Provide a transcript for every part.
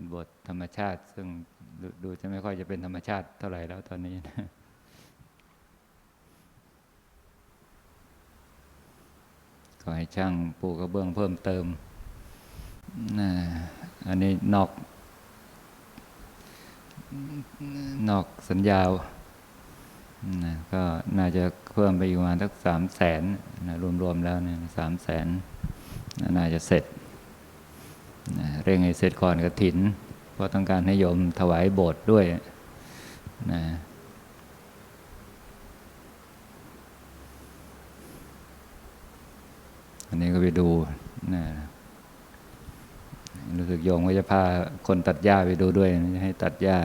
เป็นบทธรรมชาติ ซึ่งดดูจะไม่ค่อยจะเป็นธรรมชาติเท่าไหร่แล้วตอนนี้นะก็ให้ช่างปูกระเบื้องเพิ่มเติมนะอันนี้นอก นอกสัญญานะก็น่าจะเพิ่มไปอยู่ประมาณสักสามแสนนะรวมๆแล้วเนี่ยสามแสนน่าจะเสร็จ เร่งให้เสร็จก่อนกระถิน เพราะต้องการให้โยมถวายโบสถ์ด้วยนะอันนี้ก็ไปดูนะรู้สึกโยมก็จะพาคนตัดหญ้าไปดูด้วย ให้ตัดหญ้า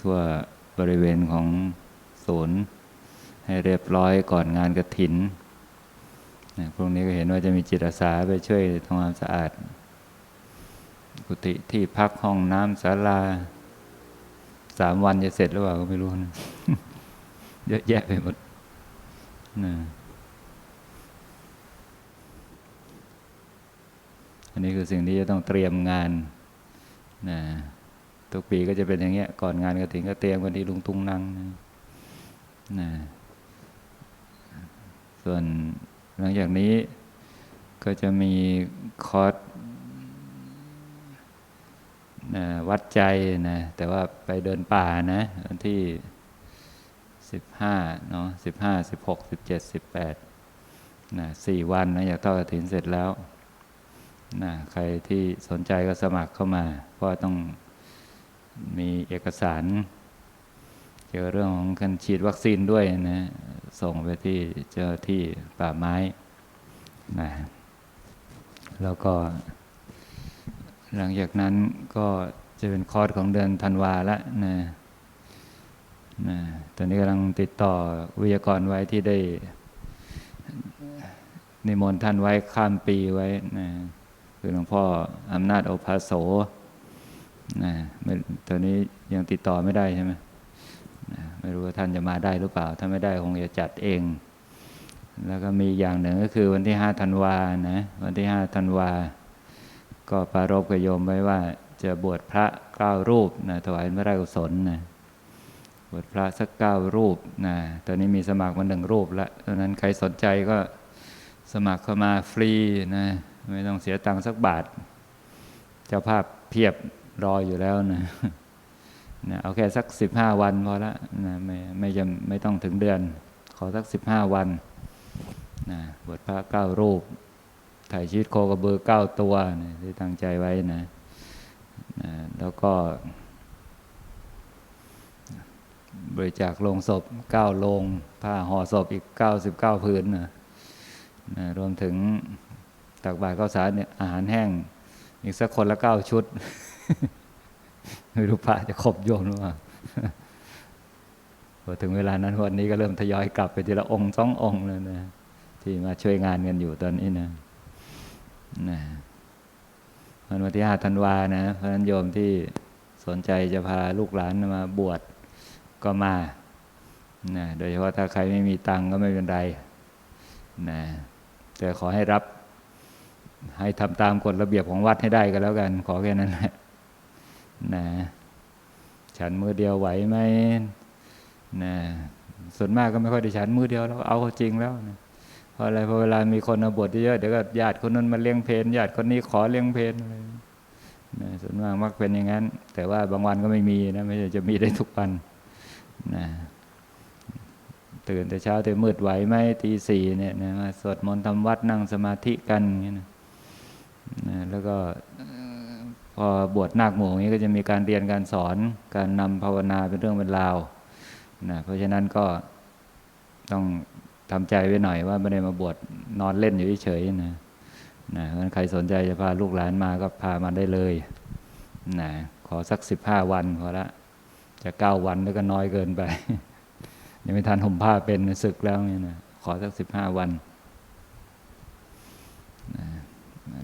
ทั่วบริเวณของศูนย์ให้เรียบร้อยก่อนงานกระถิน นะพรุ่งนี้ก็เห็นว่าจะมีจิตอาสาไปช่วยทำความสะอาด กุฏิที่พักห้องน้ำศาลาสามวันจะเสร็จหรือเปล่าก็ไม่รู้นะเยอะแยะไปหมดนะอันนี้คือสิ่งที่จะต้องเตรียมงานนะทุกปีก็จะเป็นอย่างเงี้ย ก่อนงานกระถิ่นก็เตรียมกันที่ลุงตุงนังนะนะส่วน หลังจากนี้ก็จะมีคอร์สวัดใจนะ แต่ว่าไปเดินป่านะวันที่สิบห้าเนาะสิบห้าสิบหกสิบเจ็ดสิบแปดนะสี่วันนะอยากทอดกระถินเสร็จแล้วนะใครที่สนใจก็สมัครเข้ามา เพราะต้องมีเอกสาร กี่ยวกับเรื่องของการฉีดวัคซีนด้วยนะส่งไปที่เจ้าที่ป่าไม้นะแล้วก็ หลังจากนั้นก็จะเป็นคอร์สของเดือนธันวาละนะนะตอนนี้กำลังติดต่อวิทยากรไว้ที่ได้นิมนต์ท่านไว้ข้ามปีไว้นะคือหลวงพ่ออำนาจโอภาโสนะตอนนี้ยังติดต่อไม่ได้ใช่ไหม ไม่รู้ว่าท่านจะมาได้หรือเปล่า ถ้าไม่ได้คงจะจัดเอง แล้วก็มีอย่างหนึ่งก็คือวันที่ห้าธันวานะวันที่ห้าธันวา ก็ปรารบกโยมไว้ว่าจะบวชพระเก้ารูปนะถวายพระราชกุศลนะบวชพระสักเก้ารูปนะตอนนี้มีสมัครมาหนึ่งรูปแล้วดังนั้นใครสนใจก็สมัครเข้ามาฟรีนะไม่ต้องเสียตังค์สักบาท เจ้าภาพเพียบรออยู่แล้วนะ นะเอาแค่สักสิบห้าวันพอละนะไม่ไม่จำไม่ต้องถึงเดือน ขอสักสิบห้าวันนะบวชพระเก้ารูป ถ่ายชีวิตโคกระบือเก้าตัวนะที่ตั้งใจไว้นะนะแล้วก็ บริจาคโลงศพเก้าโลง ผ้าห่อศพอีกเก้าสิบเก้าพื้นนะนะรวมถึงตักบาตรข้าวสารเนี่ยอาหารแห้ง อีกสักคนละเก้าชุด ไม่รู้พระจะครบโยมหรือเปล่าพอถึงเวลานั้นวันนี้ก็เริ่มทยอยกลับไปทีละองค์สององค์เลยนะที่มาช่วยงานกันอยู่ตอนนี้นะนะวันวันที่ห้าธันวานะ เพราะนั้นโยมที่สนใจจะพาลูกหลานมาบวชก็มานะโดยเฉพาะถ้าใครไม่มีตังก็ไม่เป็นไรนะแต่ขอให้รับ ให้ทำตามกฎระเบียบของวัดให้ได้ก็แล้วกัน ขอแค่นั้นแหละ นะฉันมือเดียวไหวไหมนะส่วนมากก็ไม่ค่อยได้ฉันมือเดียวแล้วเอาจริงแล้วนะเพราะอะไรเพราะเวลามีคนมาบวชเยอะเดี๋ยวก็ญาติคนนั้นมาเลี้ยงเพนญาติคนนี้ขอเลี้ยงเพนอะไรนะส่วนมากมักเป็นอย่างนั้น แต่ว่าบางวันก็ไม่มีนะไม่ใช่จะมีได้ทุกวันนะตื่นแต่เช้าแต่มืดไหวไหมตีสี่เนี่ยนะมาสวดมนต์ทำวัดนั่งสมาธิกันอย่างนี้นะนะแล้วก็ พอบวชนาคหมู่นี้ก็จะมีการเรียนการสอนการนำภาวนาเป็นเรื่องเป็นราวนะเพราะฉะนั้นก็ต้องทำใจไว้หน่อยว่าไม่ได้มาบวชนอนเล่นอยู่เฉยๆนะนะเพราะใครสนใจจะพาลูกหลานมาก็พามาได้เลยนะขอสักสิบห้าวันพอละ จะเก้าวันแล้วก็น้อยเกินไป ยังไม่ทันห่มผ้าเป็นศึกแล้วเนี่ยนะขอสักสิบห้าวันนะ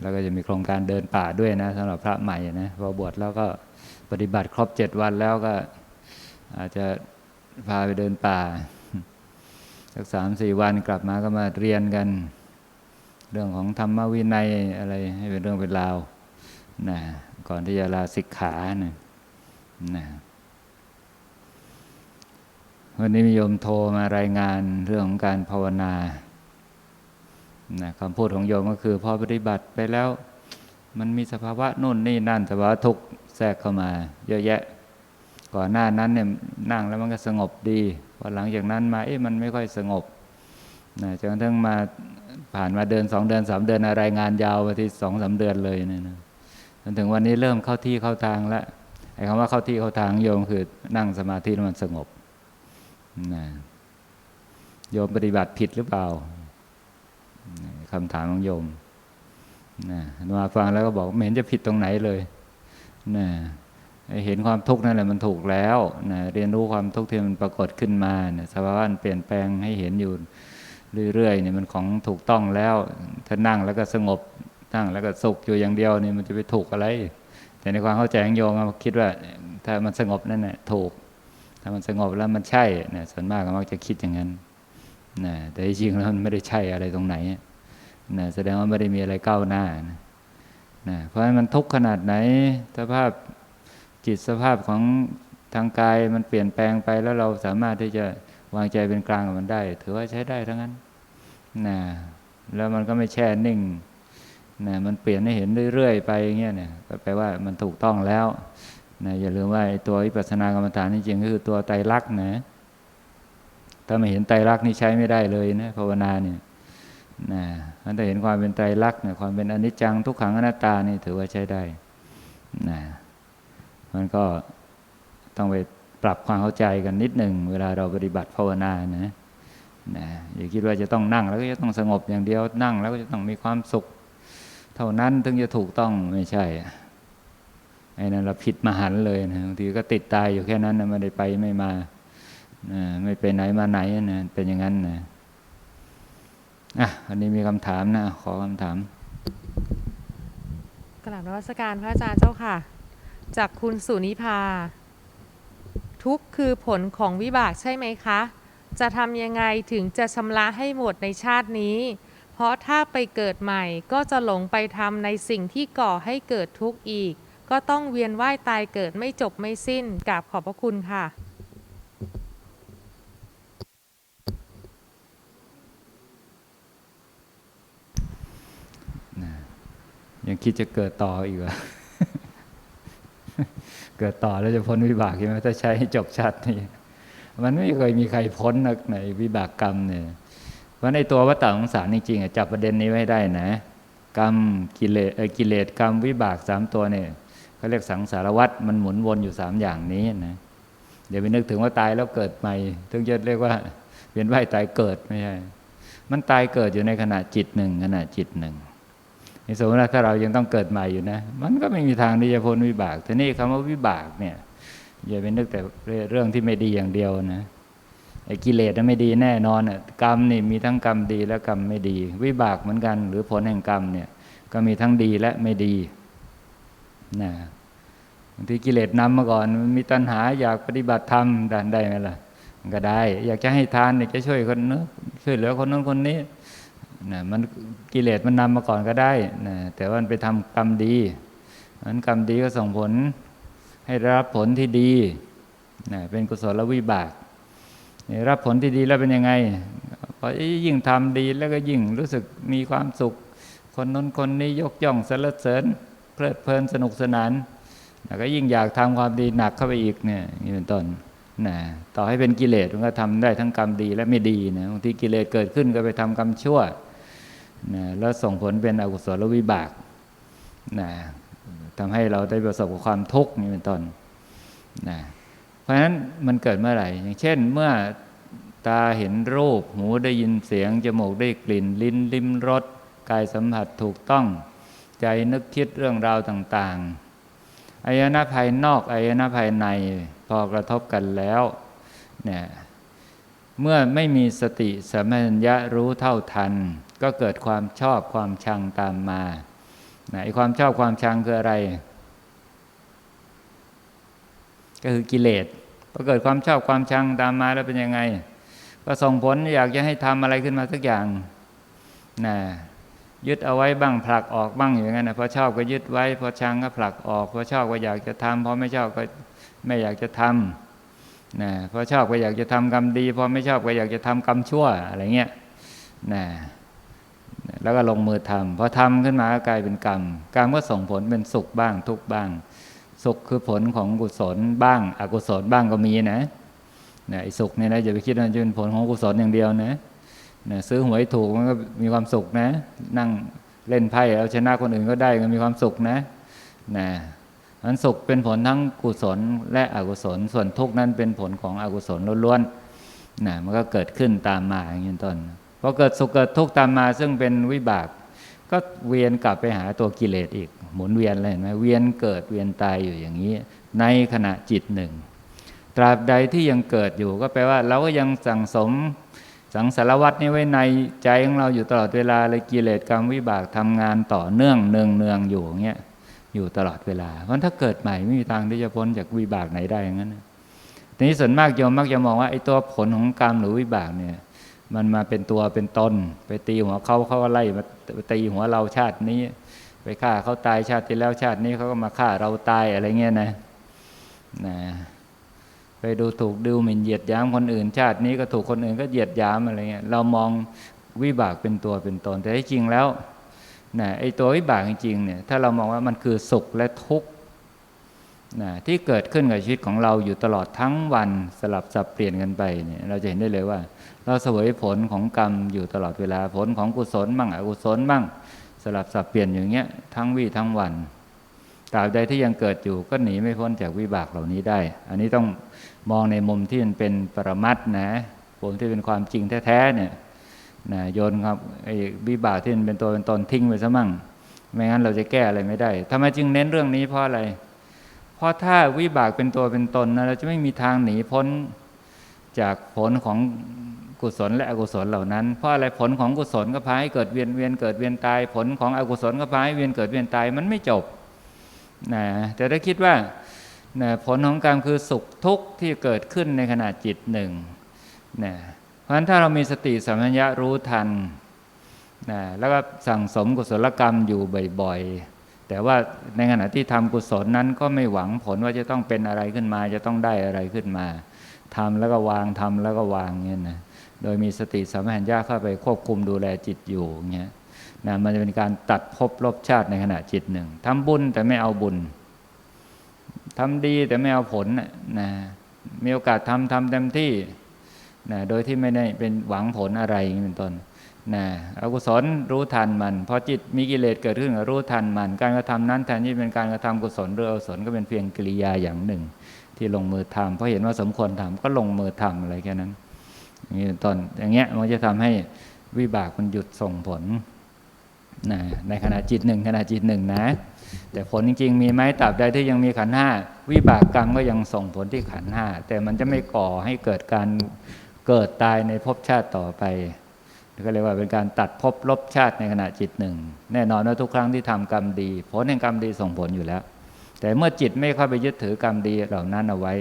แล้วก็จะมีโครงการเดินป่าด้วยนะสำหรับพระใหม่นะพอบวชแล้วก็ปฏิบัติครบเจ็ดวันแล้วก็อาจจะพาไปเดินป่าสักสามสี่วันกลับมาก็มาเรียนกัน เรื่องของธรรมวินัยอะไรให้เป็นเรื่องเป็นราวนะก่อนที่จะลาสิกขานะนะวันนี้มีโยมโทรมารายงานเรื่องของการภาวนา นะคำพูดของโยมก็คือ พอปฏิบัติไปแล้ว มันมีสภาวะนู่นนี่นั่นสภาวะทุกข์แทรกเข้ามา เยอะแยะ ก่อนหน้านั้นเนี่ยนั่งแล้วมันก็สงบดีพอหลังจากนั้นมาเอ๊ะมันไม่ค่อยสงบนะจนกระทั่งมาผ่านมาเดือนสองเดือนสามเดือนอะไรงานยาวไปที่สองสาเดือนเลยเนี่ยนะจนถึงวันนี้เริ่มเข้าที่เข้าทางแล้วไอ้คำว่าเข้าที่เข้าทางโยมคือนั่งสมาธิแล้วมันสงบนะโยมปฏิบัติผิดหรือเปล่า คำถามของโยมนะมาฟังแล้วก็บอกไม่เห็นจะผิดตรงไหนเลยนะเห็นความทุกข์นั่นแหละมันถูกแล้วนะเรียนรู้ความทุกข์ที่มันปรากฏขึ้นมาเนี่ยสภาวะมันเปลี่ยนแปลงให้เห็นอยู่เรื่อยๆเนี่ยมันของถูกต้องแล้ว ถ้านั่งแล้วก็สงบนั่งแล้วก็สุขอยู่อย่างเดียวเนี่ยมันจะไปถูกอะไร แต่ในความเข้าใจของโยมคิดว่า ถ้ามันสงบนั่นแหละถูก ถ้ามันสงบแล้วมันใช่เนี่ยส่วนมากก็มักจะคิดอย่างนั้นนะแต่จริงๆแล้วมันไม่ได้ใช่อะไรตรงไหน นะแสดงว่าไม่ได้มีอะไรก้าวหน้านะนะเพราะฉะนั้นมันทุกข์ขนาดไหน สภาพจิตสภาพของทางกายมันเปลี่ยนแปลงไปแล้วเราสามารถที่จะวางใจเป็นกลางกับมันได้ ถือว่าใช้ได้ทั้งนั้นนะแล้วมันก็ไม่แช่นิ่งนะมันเปลี่ยนให้เห็นเรื่อยๆไปอย่างเงี้ยเนี่ยก็แปลว่ามันถูกต้องแล้วนะอย่าลืมว่าตัววิปัสสนากรรมฐานจริงๆก็คือตัวไตรลักษณ์นะถ้าไม่เห็นไตรลักษณ์นี่ใช้ไม่ได้เลยนะภาวนาเนี่ย นะมันจะเห็นความเป็นไตรลักษณ์เนี่ยความเป็นอนิจจังทุกขังอนัตตานี่ถือว่าใช้ได้นะมันก็ต้องไปปรับความเข้าใจกันนิดหนึ่งเวลาเราปฏิบัติภาวนานะนะอย่าคิดว่าจะต้องนั่งแล้วก็จะต้องสงบอย่างเดียวนั่งแล้วก็จะต้องมีความสุข เท่านั้นถึงจะถูกต้องไม่ใช่ไอ้นั้นเราผิดมหันเลยนะบางทีก็ติดตายอยู่แค่นั้นนะไม่ได้ไปไม่มานะไม่ไปไหนมาไหนนะเป็นอย่างนั้นนะ อะวันนี้มีคำถามนะขอคำถามกราบนวัสการพระอาจารย์เจ้าค่ะ จากคุณสุนิพา ทุกคือผลของวิบากใช่ไหมคะ จะทำยังไงถึงจะชำระให้หมดในชาตินี้ เพราะถ้าไปเกิดใหม่ก็จะหลงไปทำในสิ่งที่ก่อให้เกิดทุกข์อีก ก็ต้องเวียนว่ายตายเกิดไม่จบไม่สิ้นกราบขอบพระคุณค่ะ คิดจะเกิดต่ออีกเหรอเกิดต่อแล้วจะพ้นวิบากใช่ไหมถ้าใช้ให้จบชาตินี้มันไม่เคยมีใครพ้นนในวิบากกรรมเนี่ยเพราะในตัววัฏฏะของสารจริงๆจับประเด็นนี้ไว้ได้นะ กรรมกิเลสกิเลสกรรมวิบากสามตัวเนี่ยเขาเรียกสังสารวัฏมันหมุนวนอยู่สามอย่างนี้นะเดี๋ยวไปนึกถึงว่าตายแล้วเกิดใหม่ถึงจะเรียกว่าเวียนว่ายตายเกิดไม่ใช่มันตายเกิดอยู่ในขณะจิตหนึ่งขณะจิตหนึ่ง ในสมมติว่าถ้าเรายังต้องเกิดใหม่อยู่นะ มันก็ไม่มีทางที่จะพ้นวิบากทีนี้คำว่าวิบากเนี่ยอย่าไปนึกแต่เรื่องที่ไม่ดีอย่างเดียวนะไอ้กิเลสไม่ดีแน่นอนอะกรรมนี่มีทั้งกรรมดีและกรรมไม่ดี วิบากเหมือนกัน หรือผลแห่งกรรมเนี่ย ก็มีทั้งดีและไม่ดีนะบางทีกิเลสนำมาก่อนมีตัณหาอยากปฏิบัติธรรมดันได้ไหมล่ะมันก็ได้ อยากจะให้ทานอยากจะช่วยคนนู้นช่วยเหลือคนนู้นคนนี้ นะมันกิเลสมันนำมาก่อนก็ได้นะแต่ว่ามันไปทำกรรมดีนั้นกรรมดีก็ส่งผลให้รับผลที่ดีนะเป็นกุศลวิบากรับผลที่ดีแล้วเป็นยังไงพอยิ่งทำดีแล้วก็ยิ่งรู้สึกมีความสุข คนน้นคนนี้ยกย่องสรรเสริญ เพลิดเพลินสนุกสนานแล้วก็ยิ่งอยากทำความดีหนักเข้าไปอีกเนี่ยนี่เป็นต้นนะต่อให้เป็นกิเลสมันก็ทำได้ทั้งกรรมดีและไม่ดีนะบางทีกิเลสเกิดขึ้นก็ไปทำกรรมชั่ว นะแล้วส่งผลเป็นอกุศลวิบากนะทำให้เราได้ประสบกับความทุกข์นี่เป็นต้นนะเพราะฉะนั้นมันเกิดเมื่อไหร่ อย่างเช่น เมื่อตาเห็นรูป หูได้ยินเสียง จมูกได้กลิ่น ลิ้นลิ้มรส กายสัมผัสถูกต้อง ใจนึกคิดเรื่องราวต่างๆ อายนะภายนอก อายนะภายใน พอกระทบกันแล้วเนี่ยเมื่อไม่มีสติสัมปชัญญะรู้เท่าทัน ก็เกิดความชอบความชังตามมาไอ้ความชอบความชังคืออะไร ก็คือกิเลสพอเกิดความชอบความชังตามมาแล้วเป็นยังไง ก็ส่งผลอยากจะให้ทำอะไรขึ้นมาสักอย่างนะยึดเอาไว้บ้างผลักออกบ้างอย่างนั้นนะพอชอบก็ยึดไว้พอชังก็ผลักออกพอชอบก็อยากจะทำพอไม่ชอบก็ไม่อยากจะทำนะพอชอบก็อยากจะทำกรรมดีพอไม่ชอบก็อยากจะทำกรรมชั่วอะไรเงี้ยนะ แล้วก็ลงมือทำพอทำขึ้นมาก็กลายเป็นกรรม กรรมก็ส่งผลเป็นสุขบ้างทุกบ้าง สุขคือผลของกุศลบ้าง อกุศลบ้างก็มีนะนะไอ้สุขเนี่ยนะอย่าไปคิดว่าจะเป็นผลของกุศลอย่างเดียวนะนะซื้อหวยถูกมันก็มีความสุขนะ นั่งเล่นไพ่เอาชนะคนอื่นก็ได้ก็มีความสุขนะนะอันสุขเป็นผลทั้งกุศลและอกุศล ส่วนทุกข์นั้นเป็นผลของอกุศลล้วนๆนะมันก็เกิดขึ้นตามมาอย่างนี้ต้น พอเกิดสุขเกิดทุกข์ตามมาซึ่งเป็นวิบาก ก็เวียนกลับไปหาตัวกิเลสอีก หมุนเวียนเลยเห็นไหมเวียนเกิดเวียนตายอยู่อย่างนี้ ในขณะจิตหนึ่ง ตราบใดที่ยังเกิดอยู่ก็แปลว่าเราก็ยังสั่งสมสังสารวัตนี้ไว้ในใจของเราอยู่ตลอดเวลาเลยกิเลสกรรมวิบากทำงานต่อเนื่องเนืองเนืองอยู่อย่างเงี้ยอยู่ตลอดเวลา เพราะถ้าเกิดใหม่ไม่มีทางที่จะพ้นจากวิบากไหนได้อย่างนั้นทีนี้ส่วนมากโยมมักจะมองว่าไอ้ตัวผลของกรรมหรือวิบากเนี่ย มันมาเป็นตัวเป็นตนไปตีหัวเขาเขาก็ไล่มาตีหัวเราชาตินี้ ไปฆ่าเขาตายชาติที่แล้วชาตินี้เขาก็มาฆ่าเราตายอะไรเงี้ยนะนะไปดูถูกดูหมิ่นเหยียดยามคนอื่น ชาตินี้ก็ถูกคนอื่นก็เหยียดยามอะไรเงี้ยเรามองวิบากเป็นตัวเป็นตนแต่ที่จริงแล้วนะไอ้ตัววิบากจริงๆเนี่ยถ้าเรามองว่ามันคือสุขและทุกข์ นะที่เกิดขึ้นกับชีวิตของเราอยู่ตลอดทั้งวันสลับสับเปลี่ยนกันไปเนี่ยเราจะเห็นได้เลยว่า เราเสวยผลของกรรมอยู่ตลอดเวลาผลของกุศลบ้างอกุศลบ้างสลับสับเปลี่ยนอย่างเงี้ยทั้งวี่ทั้งวันตราบใดที่ยังเกิดอยู่ก็หนีไม่พ้นจากวิบากเหล่านี้ได้ อันนี้ต้องมองในมุมที่มันเป็นปรมัตถ์นะผมที่เป็นความจริงแท้ๆเนี่ยนะโยนครับไอ้วิบากที่มันเป็นตัวเป็นตนทิ้งไปซะมั่ง ไม่งั้นเราจะแก้อะไรไม่ได้ทำไมจึงเน้นเรื่องนี้เพราะอะไร เพราะถ้าวิบากเป็นตัวเป็นตนนะเราจะไม่มีทางหนีพ้นจากผลของกุศลและอกุศลเหล่านั้น เพราะอะไรผลของกุศลก็พาให้เกิดเวียนเวียนเกิดเวียนตาย ผลของอกุศลก็พาให้เวียนเกิดเวียนตายมันไม่จบนะแต่ถ้าคิดว่านะผลของกรรมคือสุขทุกข์ที่เกิดขึ้นในขณะจิตหนึ่งนะเพราะฉะนั้นถ้าเรามีสติสัมปชัญญะรู้ทันนะแล้วก็สั่งสมกุศลกรรมอยู่บ่อยๆ แต่ว่าในขณะที่ทำกุศลนั้นก็ไม่หวังผลว่าจะต้องเป็นอะไรขึ้นมา จะต้องได้อะไรขึ้นมาทำแล้วก็วางทำแล้วก็วางเงี้ยนะโดยมีสติสัมปชัญญะเข้าไปควบคุมดูแลจิตอยู่เงี้ยนะมันจะเป็นการตัดภพลบชาติในขณะจิตหนึ่งทำบุญแต่ไม่เอาบุญทำดีแต่ไม่เอาผลนะนะมีโอกาสทำทำเต็มที่ นะโดยที่ไม่ได้เป็นหวังผลอะไรอย่างเป็นต้นนะอกุศลรู้ทันมันพอจิตมีกิเลสเกิดขึ้นก็รู้ทันมัน การกระทำนั้นแทนที่เป็นการกระทำกุศลหรืออกุศลก็เป็นเพียงกิริยาอย่างหนึ่ง ที่ลงมือทำเพราะเห็นว่าสมควรทำก็ลงมือทำอะไรแค่นั้นอย่างนี้เป็นต้นอย่างเงี้ยมันจะทำให้วิบากมันหยุดส่งผลนะในขณะจิตหนึ่งขณะจิตหนึ่งนะ แต่ผลจริงๆมีไหมตราบใดที่ยังมีขันห้าวิบากกรรมก็ยังส่งผลที่ขันห้าแต่มันจะไม่ก่อให้เกิดการ เกิดตายในภพชาติต่อไปก็เรียกว่าเป็นการตัดภพลบชาติในขณะจิตหนึ่ง แน่นอนว่าทุกครั้งที่ทำกรรมดี ผลแห่งกรรมดีส่งผลอยู่แล้ว แต่เมื่อจิตไม่เข้าไปยึดถือกรรมดีเหล่านั้นเอาไว้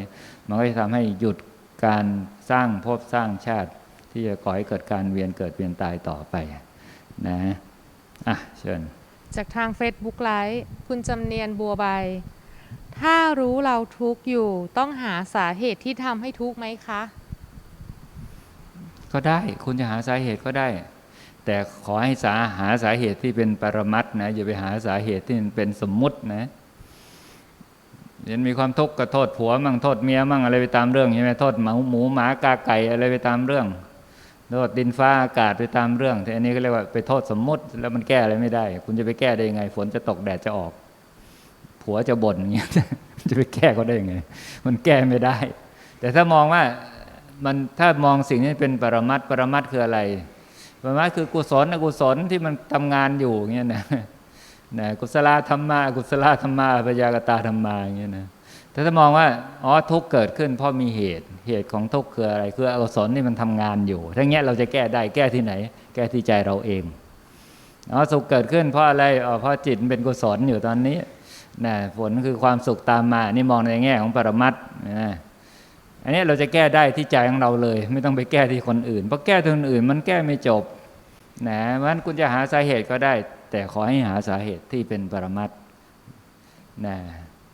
มันก็จะทำให้หยุดการสร้างภพสร้างชาติ ที่จะก่อให้เกิดการเวียนเกิดเวียนตายต่อไปนะอะเชิญจากทาง Facebook ไลฟ์คุณจำเนียนบัวใบ ถ้ารู้เราทุกข์อยู่ ต้องหาสาเหตุที่ทำให้ทุกข์ไหมคะ ก็ได้ คุณจะหาสาเหตุก็ได้ แต่ขอให้สาหาสาเหตุที่เป็นปรมัตถ์นะอย่าไปหาสาเหตุที่เป็นสมมุตินะยันมีความทุกข์ก็โทษผัวมั่งโทษเมียมั่งอะไรไปตามเรื่องใช่ไหมโทษหมูหมูหมากาไก่อะไรไปตามเรื่องโทษดินฟ้าอากาศไปตามเรื่องแต่อันนี้ก็เรียกว่าไปโทษสมมติแล้วมันแก้อะไรไม่ได้ คุณจะไปแก้ได้ยังไง ฝนจะตกแดดจะออก ผัวจะบ่นอย่างเงี้ยจะไปแก้เขาได้ยังไง มันแก้ไม่ได้ แต่ถ้ามองว่า มันถ้ามองสิ่งนี้เป็นปรมัตปรมัตคืออะไร ปรมัตคือกุศลอกุศลที่มันทำงานอยู่เงี้ยนะนะกุศลธรรมะอกุศลธรรมะปยากตาธรรมาอย่างเงี้ยนะแต่ถ้ามองว่าอ๋อทุกเกิดขึ้นเพราะมีเหตุเหตุของทุกคืออะไร คืออกุศลนี่มันทำงานอยู่ทั้งเงี้ยเราจะแก้ได้แก้ที่ไหน แก้ที่ใจเราเองอ๋อสุขเกิดขึ้นเพราะอะไรอ๋อเพราะจิตเป็นกุศลอยู่ตอนนี้นะผลคือความสุขตามมานี่มองในแง่ของปรมัตถ์นะ อันนี้เราจะแก้ได้ที่ใจของเราเลย ไม่ต้องไปแก้ที่คนอื่น เพราะแก้ที่คนอื่นมันแก้ไม่จบนะเพราะฉะนั้นคุณจะหาสาเหตุก็ได้ แต่ขอให้หาสาเหตุที่เป็นปรมัตถ์นะ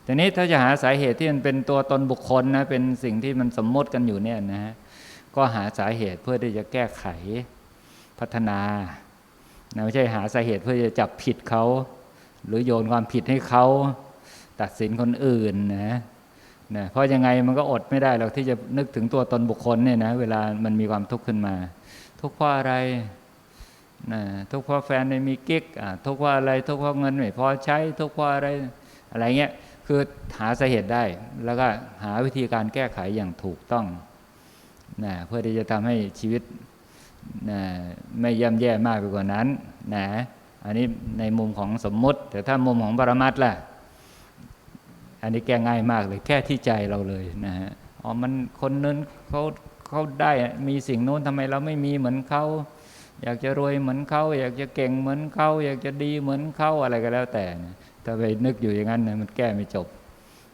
ทีนี้ถ้าจะหาสาเหตุที่มันเป็นตัวตนบุคคลนะเป็นสิ่งที่มันสมมติกันอยู่เนี่ยนะก็หาสาเหตุเพื่อที่จะแก้ไขพัฒนานะไม่ใช่หาสาเหตุเพื่อจะจับผิดเขา หรือโยนความผิดให้เขา ตัดสินคนอื่นนะ นะเพราะยังไงมันก็อดไม่ได้หรอกที่จะนึกถึงตัวตนบุคคลเนี่ยนะเวลามันมีความทุกข์ขึ้นมา ทุกข์เพราะอะไรนะทุกข์เพราะแฟนไม่มีกิ๊กทุกข์เพราะอะไร ทุกข์เพราะเงินไม่พอใช้ ทุกข์เพราะอะไรอะไรเงี้ยคือหาสาเหตุได้ แล้วก็หาวิธีการแก้ไขอย่างถูกต้องนะเพื่อที่จะทำให้ชีวิตนะไม่ย่ำแย่มากไปกว่านั้นนะอันนี้ในมุมของสมมุติ แต่ถ้ามุมของปรมัตถ์ล่ะ อันนี้แก้ง่ายมากเลยแค่ที่ใจเราเลยนะฮะอ๋อมันคนนั้นเขาเขาได้มีสิ่งโน้นทำไมเราไม่มีเหมือนเขาอยากจะรวยเหมือนเขาอยากจะเก่งเหมือนเขาอยากจะดีเหมือนเขาอะไรก็แล้วแต่นะถ้าไปนึกอยู่อย่างนั้นนะมันแก้ไม่จบ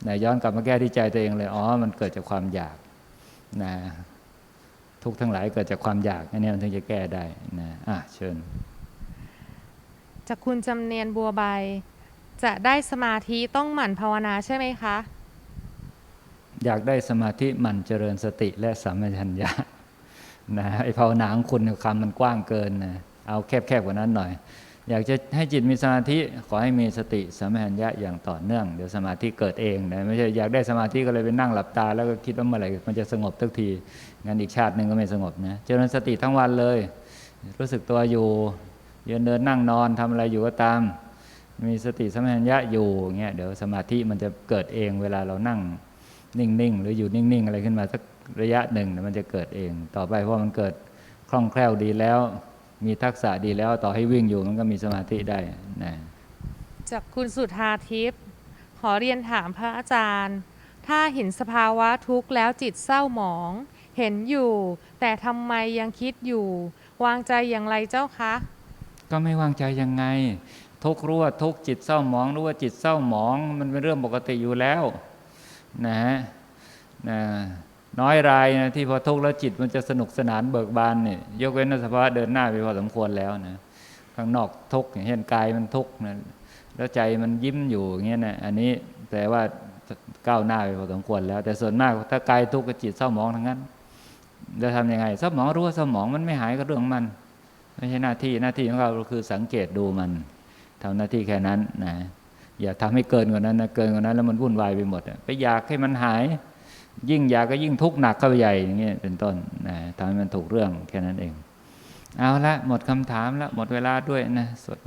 นะย้อนกลับมาแก้ที่ใจตัวเองเลยอ๋อมันเกิดจากความอยากนะทุกทั้งหลายเกิดจากความอยากอันนี้มันถึงจะแก้ได้นะอะเชิญ จากคุณจำเนียนบัวใบ จะได้สมาธิต้องหมั่นภาวนาใช่ไหมคะ อยากได้สมาธิหมั่นเจริญสติและสัมปชัญญะนะไอภาวนาของคุณคำมันกว้างเกินนะเอาแคบๆกว่านั้นหน่อย อยากจะให้จิตมีสมาธิขอให้มีสติสัมปชัญญะอย่างต่อเนื่องเดี๋ยวสมาธิเกิดเองนะไม่ใช่อยากได้สมาธิก็เลยไปนั่งหลับตา แล้วก็คิดว่าเมื่อไหร่มันจะสงบทุกทีงั้นอีกชาติหนึ่งก็ไม่สงบนะเจริญสติทั้งวันเลย รู้สึกตัวอยู่ยืนเดินนั่งนอนทำอะไรอยู่ก็ตาม มีสติสัมปชัญญะอยู่เงี้ยเดี๋ยวสมาธิมันจะเกิดเองเวลาเรานั่งนิ่งๆหรืออยู่นิ่งๆอะไรขึ้นมาสักระยะหนึ่งเดี๋ยวมันจะเกิดเอง ต่อไปเพราะมันเกิดคล่องแคล่วดีแล้ว มีทักษะดีแล้วต่อให้วิ่งอยู่มันก็มีสมาธิได้นะจากคุณสุธาทิพย์ขอเรียนถามพระอาจารย์ ถ้าเห็นสภาวะทุกข์แล้วจิตเศร้าหมอง เห็นอยู่ แต่ทำไมยังคิดอยู่ วางใจอย่างไรเจ้าคะ ก็ไม่วางใจยังไง ทุกข์รู้ว่าทุกข์จิตเศร้าหมองรู้ว่าจิตเศร้าหมอง มันเป็นเรื่องปกติอยู่แล้วนะฮะนะน้อยรายนะที่พอทุกข์แล้วจิตมันจะสนุกสนานเบิกบานเนี่ยยกเว้นสภาวะเดินหน้าไปพอสมควรแล้วนะข้างนอกทุกข์เช่นกายมันทุกข์นะแล้วใจมันยิ้มอยู่อย่างเงี้ยนะอันนี้แปลว่าก้าวหน้าไปพอสมควรแล้ว แต่ส่วนมากถ้ากายทุกข์กับจิตเศร้าหมองทั้งนั้นจะทำยังไงเศร้าหมองรู้ว่าเศร้าหมองมันไม่หายก็เรื่องของมัน ไม่ใช่หน้าที่หน้าที่ของเราคือสังเกตดูมัน ทำหน้าที่แค่นั้นนะอย่าทำให้เกินกว่านั้นนะเกินกว่านั้นแล้วมันวุ่นวายไปหมดอะไปอยากให้มันหาย ยิ่งอยากก็ยิ่งทุกข์หนักเข้าไปใหญ่อย่างเงี้ยเป็นต้นนะทำให้มันถูกเรื่องแค่นั้นเอง เอาละหมดคำถามละหมดเวลาด้วยนะสด